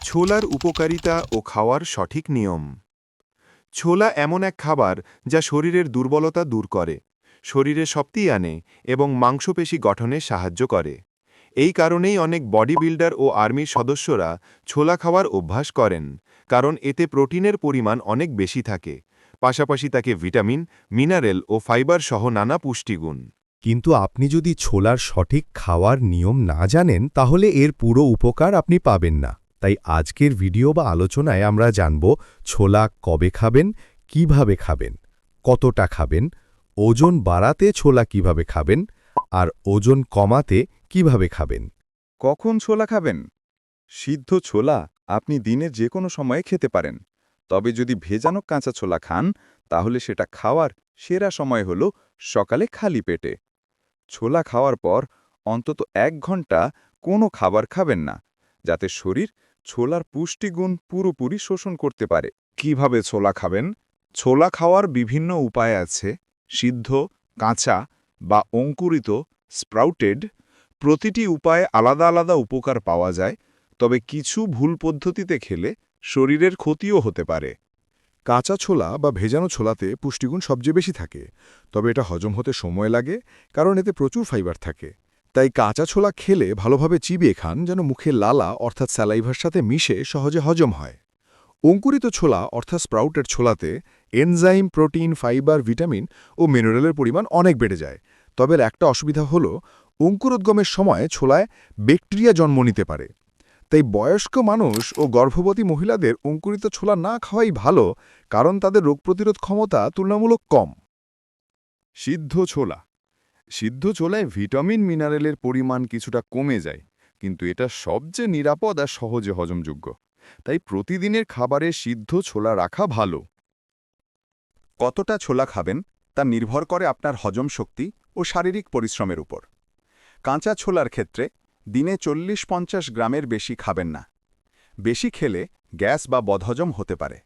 ছোলার উপকারিতা ও খাওয়ার সঠিক নিয়ম। ছোলা এমন এক খাবার যা শরীরের দুর্বলতা দূর করে, শরীরে শক্তি আনে এবং মাংসপেশি গঠনে সাহায্য করে। এই কারণেই অনেক বডি বিল্ডার ও আর্মির সদস্যরা ছোলা খাওয়ার অভ্যাস করেন, কারণ এতে প্রোটিনের পরিমাণ অনেক বেশি থাকে, পাশাপাশি তাকে ভিটামিন, মিনারেল ও ফাইবার সহ নানা পুষ্টিগুণ। কিন্তু আপনি যদি ছোলার সঠিক খাওয়ার নিয়ম না জানেন, তাহলে এর পুরো উপকার আপনি পাবেন না। তাই আজকের ভিডিও বা আলোচনায় আমরা জানব ছোলা কবে খাবেন, কীভাবে খাবেন, কতটা খাবেন, ওজন বাড়াতে ছোলা কীভাবে খাবেন, আর ওজন কমাতে কীভাবে খাবেন। কখন ছোলা খাবেন? সিদ্ধ ছোলা আপনি দিনের যে কোনো সময়ে খেতে পারেন, তবে যদি ভেজানো কাঁচা ছোলা খান, তাহলে সেটা খাওয়ার সেরা সময় হল সকালে খালি পেটে। ছোলা খাওয়ার পর অন্তত এক ঘণ্টা কোনো খাবার খাবেন না, যাতে শরীর ছোলার পুষ্টিগুণ পুরোপুরি শোষণ করতে পারে। কীভাবে ছোলা খাবেন? ছোলা খাওয়ার বিভিন্ন উপায় আছে। সিদ্ধ, কাঁচা বা অঙ্কুরিত, স্প্রাউটেড প্রতিটি উপায়ে আলাদা আলাদা উপকার পাওয়া যায়, তবে কিছু ভুল পদ্ধতিতে খেলে শরীরের ক্ষতিও হতে পারে। কাঁচা ছোলা বা ভেজানো ছোলাতে পুষ্টিগুণ সবচেয়ে বেশি থাকে, তবে এটা হজম হতে সময় লাগে, কারণ এতে প্রচুর ফাইবার থাকে। তাই কাঁচা ছোলা খেলে ভালোভাবে চিবিয়ে খান যেন মুখে লালা অর্থাৎ স্যালাইভার সাথে মিশে সহজে হজম হয়। অঙ্কুরিত ছোলা অর্থাৎ স্প্রাউটের ছোলাতে এনজাইম, প্রোটিন, ফাইবার, ভিটামিন ও মিনারেলের পরিমাণ অনেক বেড়ে যায়। তবে একটা অসুবিধা হল, অঙ্কুরোদ্গমের সময় ছোলায় ব্যাকটেরিয়া জন্ম নিতে পারে। তাই বয়স্ক মানুষ ও গর্ভবতী মহিলাদের অঙ্কুরিত ছোলা না খাওয়াই ভালো, কারণ তাদের রোগ প্রতিরোধ ক্ষমতা তুলনামূলক কম। সিদ্ধ ছোলা সিদ্ধ ছোলায় ভিটামিন মিনারেলের পরিমাণ কিছুটা কমে যায়, কিন্তু এটা সবচেয়ে নিরাপদ আর সহজে হজমযোগ্য। তাই প্রতিদিনের খাবারে সিদ্ধ ছোলা রাখা ভালো। কতটা ছোলা খাবেন তা নির্ভর করে আপনার হজম শক্তি ও শারীরিক পরিশ্রমের উপর। কাঁচা ছোলার ক্ষেত্রে দিনে চল্লিশ পঞ্চাশ গ্রামের বেশি খাবেন না। বেশি খেলে গ্যাস বা বদহজম হতে পারে।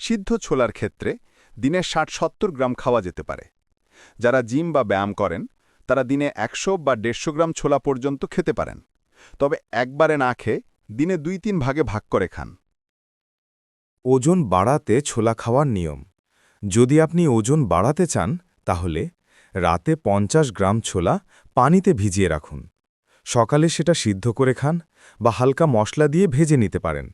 সিদ্ধ ছোলার ক্ষেত্রে দিনে ষাট সত্তর গ্রাম খাওয়া যেতে পারে। যারা জিম বা ব্যায়াম করেন তারা দিনে একশো বা দেড়শো গ্রাম ছোলা পর্যন্ত খেতে পারেন। তবে একবারে না খেয়ে দিনে দুই তিন ভাগে ভাগ করে খান। ওজন বাড়াতে ছোলা খাওয়ার নিয়ম। যদি আপনি ওজন বাড়াতে চান, তাহলে রাতে পঞ্চাশ গ্রাম ছোলা পানিতে ভিজিয়ে রাখুন। সকালে সেটা সিদ্ধ করে খান বা হালকা মশলা দিয়ে ভেজে নিতে পারেন।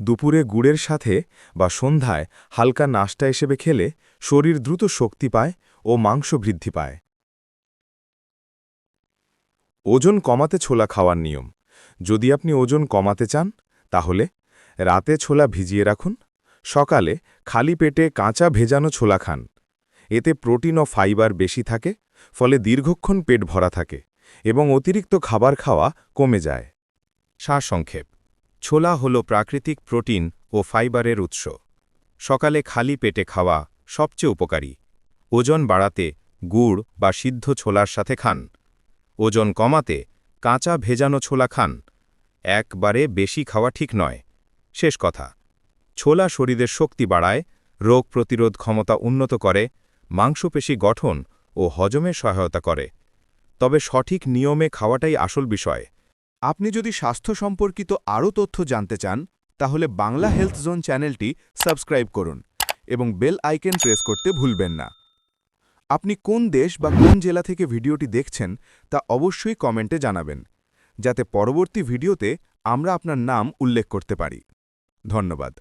দুপুরে গুড়ের সাথে বা সন্ধ্যায় হালকা নাস্তা হিসেবে খেলে শরীর দ্রুত শক্তি পায় ও মাংস বৃদ্ধি পায়। ওজন কমাতে ছোলা খাওয়ার নিয়ম। যদি আপনি ওজন কমাতে চান, তাহলে রাতে ছোলা ভিজিয়ে রাখুন। সকালে খালি পেটে কাঁচা ভেজানো ছোলা খান। এতে প্রোটিন ও ফাইবার বেশি থাকে, ফলে দীর্ঘক্ষণ পেট ভরা থাকে এবং অতিরিক্ত খাবার খাওয়া কমে যায়। সারসংক্ষেপ, ছোলা হল প্রাকৃতিক প্রোটিন ও ফাইবারের উৎস। সকালে খালি পেটে খাওয়া সবচেয়ে উপকারী। ওজন বাড়াতে গুড় বা সিদ্ধ ছোলার সাথে খান। ওজন কমাতে কাঁচা ভেজানো ছোলা খান। একবারে বেশি খাওয়া ঠিক নয়। শেষ কথা। ছোলা শরীরের শক্তি বাড়ায়, রোগ প্রতিরোধ ক্ষমতা উন্নত করে, মাংসপেশি গঠন ও হজমে সহায়তা করে। তবে সঠিক নিয়মে খাওয়াটাই আসল বিষয়। আপনি যদি স্বাস্থ্য সম্পর্কিত আরও তথ্য জানতে চান, তাহলে বাংলা হেলথ জোন চ্যানেলটি সাবস্ক্রাইব করুন এবং বেল আইকন প্রেস করতে ভুলবেন না। আপনি কোন দেশ বা কোন জেলা থেকে ভিডিওটি দেখছেন তা অবশ্যই কমেন্টে জানাবেন, যাতে পরবর্তী ভিডিওতে আমরা আপনার নাম উল্লেখ করতে পারি। ধন্যবাদ।